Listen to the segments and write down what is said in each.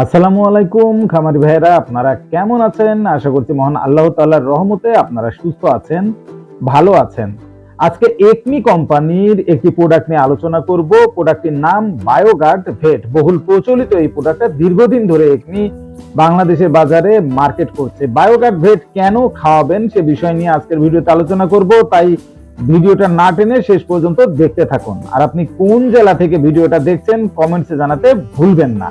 আসসালামু আলাইকুম, খামারি ভাইরা আপনারা কেমন আছেন? আশা করছি মহান আল্লাহ তাআলার রহমতে আপনারা সুস্থ আছেন, ভালো আছেন। আজকে একমি কোম্পানির একটি প্রোডাক্ট নিয়ে আলোচনা করব। প্রোডাক্টটির নাম বায়োগার্ড ভেট বহুল প্রচলিত এই প্রোডাক্টটা দীর্ঘদিন ধরে একমি বাংলাদেশের বাজারে মার্কেট করছে। বায়োগার্ড ভেট কেন খাওয়াবেন সে বিষয় নিয়ে আজকের ভিডিওতে আলোচনা করব। তাই ভিডিওটা না টেনে শেষ পর্যন্ত দেখতে থাকুন। আর আপনি কোন জেলা থেকে ভিডিওটা দেখছেন কমেন্টসে জানাতে ভুলবেন না।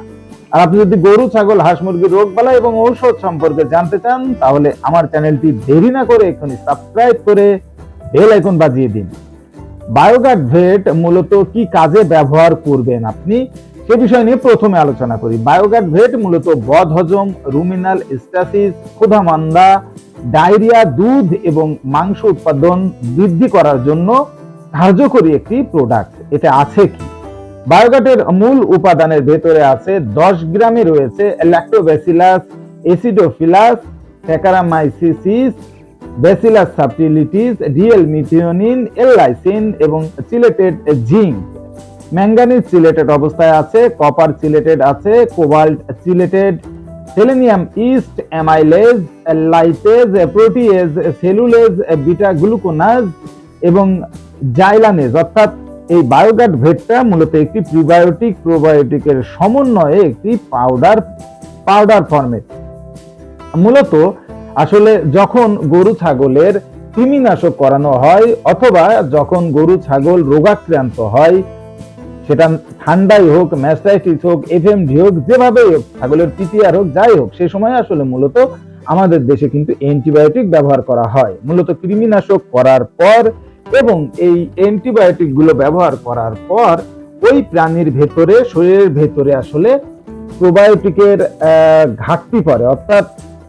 আর আপনি যদি গরু, ছাগল, হাঁস মুরগির রোগবালা এবং ঔষধ সম্পর্কে জানতে চান, তাহলে আমার চ্যানেলটি দেরি না করে এখনই সাবস্ক্রাইব করে বেল আইকন বাজিয়ে দিন। বায়োগার্ড ভেট মূলত কি কাজে ব্যবহার করবেন আপনি? সে বিষয় নিয়ে প্রথমে আলোচনা করি। বায়োগার্ড ভেট মূলত বদহজম, রুমিনাল স্ট্যাসিস ক্ষুধামান্দা ডায়রিয়া, দুধ এবং মাংস উৎপাদন বৃদ্ধি করার জন্য কার্যকরী একটি প্রোডাক্ট। এটা আছে কি? বায়োগাটের মূল উপাদানের ভেতরে আছে দশ গ্রামে রয়েছে lactobacillus acidophilus saccharomyces bacillus subtilis DL methionine L lysine এবং সিলেটেড জিঙ্ক ম্যাঙ্গানিজ সিলেটেড অবস্থায় আছে কপার সিলেটেড আছে cobalt chelated selenium yeast amylase lipase protease cellulase beta glucanase এবং জাইলানেজ অর্থাৎ এই বায়োগার্ড ভেটটা মূলত একটি প্রিবায়োটিক প্রোবায়োটিকের সমন্বয়ে একটি পাউডার পাউডার ফর্মেট মূলত আসলে যখন গরু ছাগলের কৃমিনাশক করানো হয় অথবা যখন গরু ছাগল রোগাক্রান্ত হয়, সেটা ঠান্ডাই হোক ম্যাস্টাইটিস হোক এফএমডি হোক যেভাবে হোক, ছাগলের পিটিআর হোক, যাই হোক, সে সময় আসলে মূলত আমাদের দেশে কিন্তু অ্যান্টিবায়োটিক ব্যবহার করা হয়। মূলত কৃমিনাশক করার পর এবং এই অ্যান্টিবায়োটিকগুলো ব্যবহার করার পর ওই প্রাণীর ভেতরে, শরীরের ভেতরে আসলে প্রোবায়োটিকের ঘাটতি পড়ে। অর্থাৎ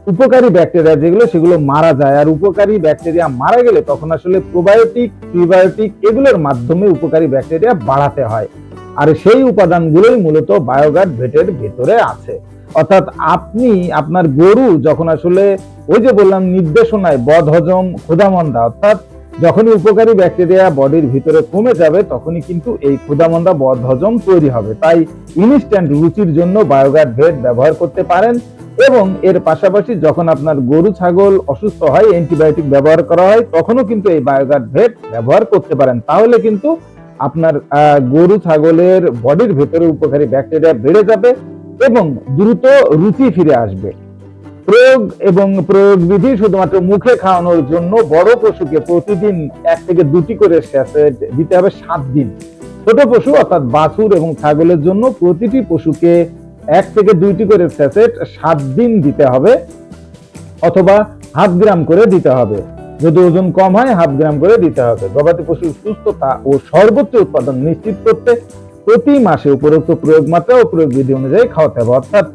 উপকারী ব্যাকটেরিয়া যেগুলো, সেগুলো মারা যায়। আর উপকারী ব্যাকটেরিয়া মারা গেলে তখন আসলে প্রোবায়োটিক, প্রিবায়োটিক এগুলোর মাধ্যমে উপকারী ব্যাকটেরিয়া বাড়াতে হয়। আর সেই উপাদানগুলোই মূলত বায়োগার্ড ভেটের ভেতরে আছে। অর্থাৎ আপনি, আপনার গরু যখন আসলে ওই যে বললাম নির্দেশনায় বদহজম ক্ষুধামন্দা অর্থাৎ যখনই উপকারী ব্যাকটেরিয়া বডির ভিতরে কমে যাবে, তখনই কিন্তু এই ক্ষুধামন্দা বদহজম তৈরি হবে। তাই ইনস্ট্যান্ট রুচির জন্য বায়োগার্ড ভেট ব্যবহার করতে পারেন এবং এর পাশাপাশি যখন আপনার গরু, ছাগল অসুস্থ হয়, অ্যান্টিবায়োটিক ব্যবহার করা হয়, তখনও কিন্তু এই বায়োগার্ড ভেট ব্যবহার করতে পারেন। তাহলে কিন্তু আপনার গরু, ছাগলের বডির ভেতরে উপকারী ব্যাকটেরিয়া বেড়ে যাবে এবং দ্রুত রুচি ফিরে আসবে। প্রয়োগ এবং প্রয়োগ বিধি শুধুমাত্র মুখে খাওয়ানোর জন্য বড় পশুকে প্রতিদিন এক থেকে দুটি করে স্যাসেট দিতে হবে সাত দিন। ছোট পশু অর্থাৎ বাছুর এবং ছাগলের জন্য প্রতিটি পশুকে এক থেকে দুইটি করে স্যাসেট সাত দিন দিতে হবে অথবা হাফ গ্রাম করে দিতে হবে। যদি ওজন কম হয়, হাফ গ্রাম করে দিতে হবে। গবাদি পশুর সুস্থতা ও সর্বোচ্চ উৎপাদন নিশ্চিত করতে প্রতি মাসে উপরোক্ত প্রয়োগ মাত্রা ও প্রয়োগ বিধি অনুযায়ী খাওয়াতে হবে। অর্থাৎ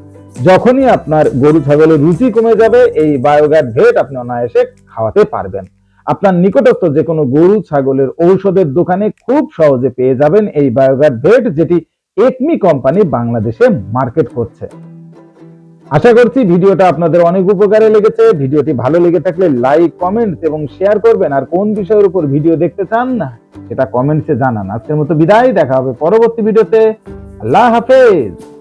যখনই আপনার গরু, ছাগলের রুচি কমে যাবে, এই বায়োগার্ড ভেট আপনি অনায়াসে খাওয়াতে পারবেন। আপনার নিকটস্থ যে কোনো গরু, ছাগলের ঔষধের দোকানে খুব সহজে পেয়ে যাবেন এই বায়োগার্ড ভেট যেটি একমি কোম্পানি বাংলাদেশে মার্কেট করছে। আশা করছি ভিডিওটা আপনাদের অনেক উপকারে লেগেছে। ভিডিওটি ভালো লেগে থাকলে লাইক, কমেন্ট এবং শেয়ার করবেন। আর কোন বিষয়ের উপর ভিডিও দেখতে চান না, সেটা কমেন্টসে জানান। আজকের মতো বিদায়, দেখা হবে পরবর্তী ভিডিওতে। আল্লাহ হাফেজ।